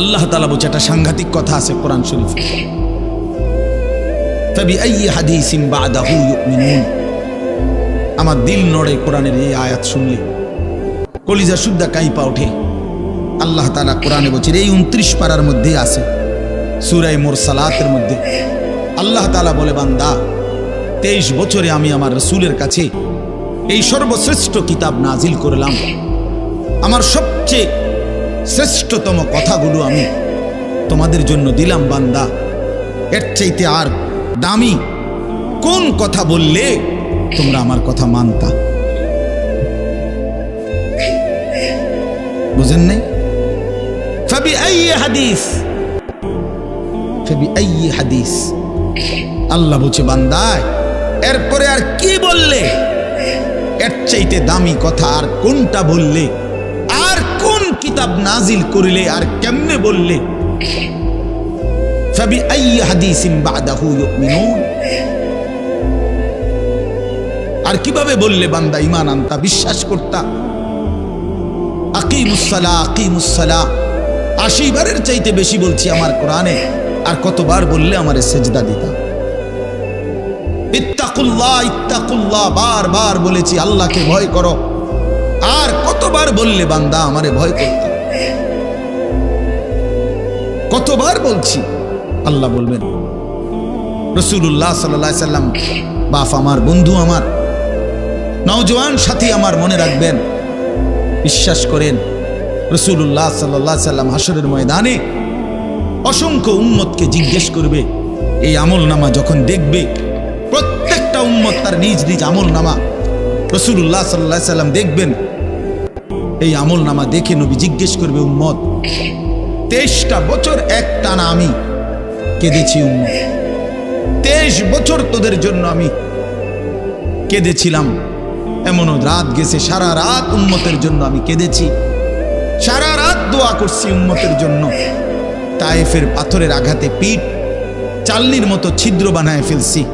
আল্লাহ তালা বলছে, একটা সাংঘাতিক কথা আছে কোরআন শরীফ। আমার দিল নড়ে কোরআনের এই আয়াত শুনলে। কলিজা শুদ্ধা কাইপা ওঠে। আল্লাহ তালা কোরআনে বলছে, এই উনত্রিশ পাড়ার মধ্যে আছে সুরাই মোর সালাতের মধ্যে। আল্লাহ তালা বলে, বান্দা, তেইশ বছরে আমি আমার রসুলের কাছে এই সর্বশ্রেষ্ঠ কিতাব নাজিল করলাম। আমার সবচেয়ে শ্রেষ্ঠতম কথাগুলো আমি তোমাদের জন্য দিলাম, বান্দা। এর চাইতে আর দামি কোন কথা বললে তোমরা আমার কথা মানতা? বুঝেন নাই? ফাবি আই হাদিস। ফাবি আই হাদিস। আল্লাহ বলছে, বান্দায়, এরপরে আর কি বললে? এর চাইতে দামি কথা আর কোনটা বললে কিতাব নাজিল করিলে আর কেমনে বললে? আর কীভাবে বললে বান্দা ইমান আনতা? বিশ্বাস করতা। আকিমুসালা আকিমুসালা আশি বারের চাইতে বেশি বলছি আমার কোরআনে। আর কতবার বললে আমার সেজদা দিতা? ইত্তাকুল্লাহ ইত্তাকুল্লাহ, বারবার বলেছি, আল্লাহকে ভয় করো। আর কতবার বললে বান্দা, আমারে ভয় করতে? কতবার বলছি? আল্লাহ বলবেন রসুল্লাহ সাল্লাহ সাল্লাম, বাপ আমার, বন্ধু আমার, নওজোয়ান সাথী আমার মনে রাখবেন। বিশ্বাস করেন রসুল্লাহ সাল্লাহ সাল্লাম হাসরের ময়দানে অসংখ্য উম্মতকে জিজ্ঞেস করবে, এই আমল নামা যখন দেখবে, প্রত্যেকটা উম্মত তার নিজ নিজ আমল নামা রসুল্লাহ সাল্লাহ সাল্লাম দেখবেন। এই আমল নামা দেখে নবী জিজ্ঞেস করবে, উম্মত, তেইশটা বছর এক টানা আমি কেঁদেছি উম্মত। তেইশ বছর তোদের জন্য আমি কেঁদেছিলাম। এমনও রাত গেছে, সারা রাত উম্মতের জন্য আমি কেঁদেছি। সারা রাত দোয়া করছি উম্মতের জন্য। তায়েফের পাথরের আঘাতে পিঠ চালনির মতো ছিদ্র বানায় ফেলছি।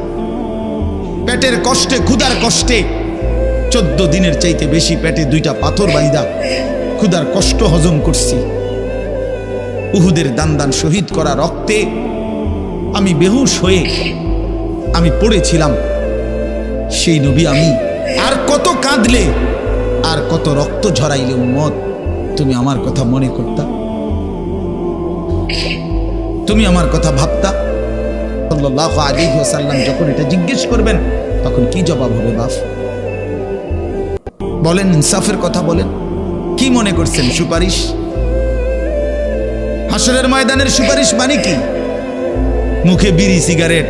পেটের কষ্টে, ক্ষুধার কষ্টে চোদ্দ দিনের চাইতে বেশি পেটে দুইটা পাথর বাইদা ক্ষুধার কষ্ট হজম করছি। উহুদের দান দান শহীদ করা রক্তে আমি বেহুশ হয়ে আমি পড়েছিলাম। সেই নবী আমি। আর কত কাঁদলে, আর কত রক্ত ঝরাইলে উম্মত, তুমি আমার কথা মনে করতা? তুমি আমার কথা ভাবতা? সাল্লাহ আলী সাল্লাম যখন এটা জিজ্ঞেস করবেন, তখন কি জবাব হবে বাপ? বলেন, ইনসাফের কথা বলেন। কি মনে করছেন, সুপারিশ? হাসরের ময়দানের সুপারিশ মানে কি? মুখে বিড়ি, সিগারেট।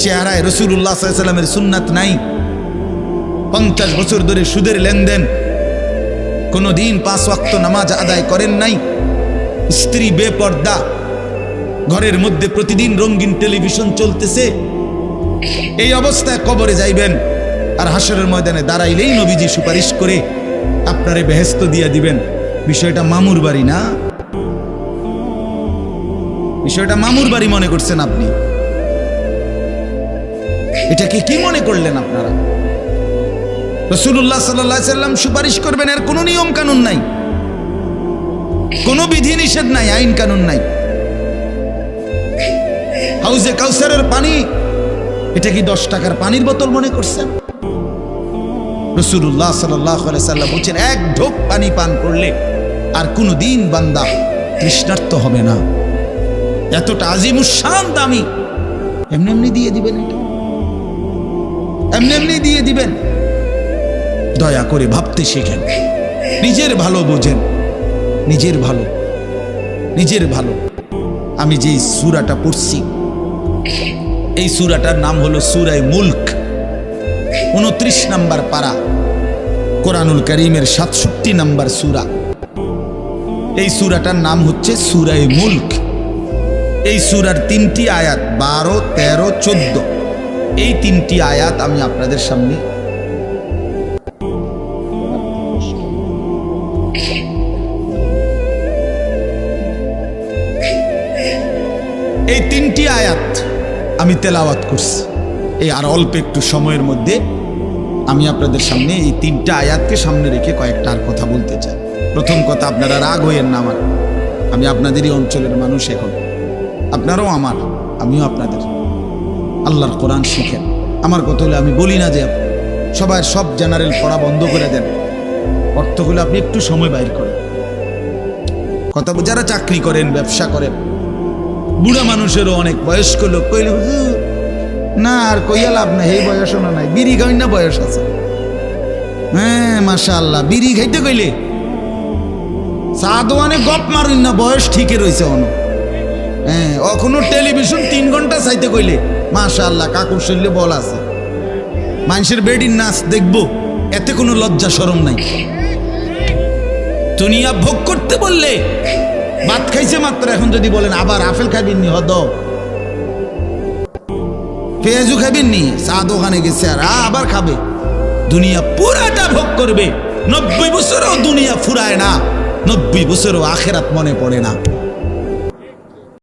চেহারায় রসুল্লাহ সাল্লামের সুন্নাত নাই। পঞ্চাশ বছর ধরে সুদের লেনদেন। কোনো দিন পাঁচ ওয়াক্ত নামাজ আদায় করেন নাই। স্ত্রী বেপর্দা। ঘরের মধ্যে প্রতিদিন রঙিন টেলিভিশন চলতেছে। এই অবস্থায় কবরে যাইবেন। আর হাসরের ময়দানে দাঁড়াইলেই নবীজি সুপারিশ করে আপনারে বেহেস্ত দিয়ে দিবেন। বিষয়টা মামুর বাড়ি না? বিষয়টা মামুর বাড়ি মনে করছেন আপনি? এটাকে কি মনে করলেন আপনারা? রসুল্লাহ সাল্লাহ সাল্লাম সুপারিশ করবেন, এর কোনো নিয়ম কানুন নাই। কোনো বিধি নিষেধ নাই, আইন কানুন নাই। হাউজে কাউসারের পানি, এটা কি দশ টাকার পানির বোতল মনে করছেন? রসুল্লাহ সাল্লাহ সাল্লাম বলছেন, এক ঢোক পানি পান করলে আর কোনো দিন বান্দা তৃষ্ণার্ত হবে না। এতটা আজিমুসান দামি। এমনি এমনি দিয়ে দিবেন এটা। এমনি এমনি দিয়ে দিবেন। দয়া করে ভাবতে শেখেন। নিজের ভালো বোঝেন। নিজের ভালো। নিজের ভালো। আমি যে সুরাটা পড়ছি, এই সুরাটার নাম হলো সুরায় মুল্ক। উনত্রিশ নাম্বার পারা। কোরআনুল করিমের সাতষট্টি নাম্বার সুরা। এই সুরাটার নাম হচ্ছে সুরাই মুল্ক। এই সুরার তিনটি আয়াত বারো, তেরো, চোদ্দ। এই তিনটি আয়াত আমি আপনাদের সামনে এই তিনটি আয়াত আমি তেলাওয়াত করছি। এই আর অল্প একটু সময়ের মধ্যে আমি আপনাদের সামনে এই তিনটা আয়াতকে সামনে রেখে কয়েকটা আর কথা বলতে চাই। প্রথম কথা আপনারা রাগ হইয়েন না আমার। আমি আপনাদেরই অঞ্চলের মানুষ এখন। আপনারাও আমার আমিও আপনাদের। আল্লাহর কোরআন শিখেন। আমার কথা হলে আমি বলি না যে সবার সব জেনারেল পড়া বন্ধ করে দেন। অর্থগুলো আপনি একটু সময় বাইর করেন। কথা যারা চাকরি করেন ব্যবসা করেন বুড়া মানুষেরও অনেক বয়স্ক লোক কইলে "হুজুর, না, আর কইয়া লাভ নাই, এই বয়স না নাই। বিড়ি খাই না, বয়স আছে। হ্যাঁ আল্লাহ বিড়ি খাইতে কইলে? চা গপ মারুন না, বয়স ঠিকই রয়েছে অন। হ্যাঁ এখনও টেলিভিশন তিন ঘণ্টা চাইতে কইলে মাশা আল্লাহ কাকুর শরীরে বল আছে। মানুষের বেডির নাচ দেখব, এতে কোনো লজ্জা সরম নাই। দুনিয়া ভোগ করতে বললে, ভাত খাইছে মাত্র, এখন যদি বলেন, আবার আপেল খাইবেন নি হদ পেঁয়াজু খাইবেন নি চা দোকানে গেছে আর আবার খাবে। দুনিয়া পুরাটা ভোগ করবে। নব্বই বছরও দুনিয়া ফুরায় না, নব্বই বছরও আখেরাত মনে পড়ে না।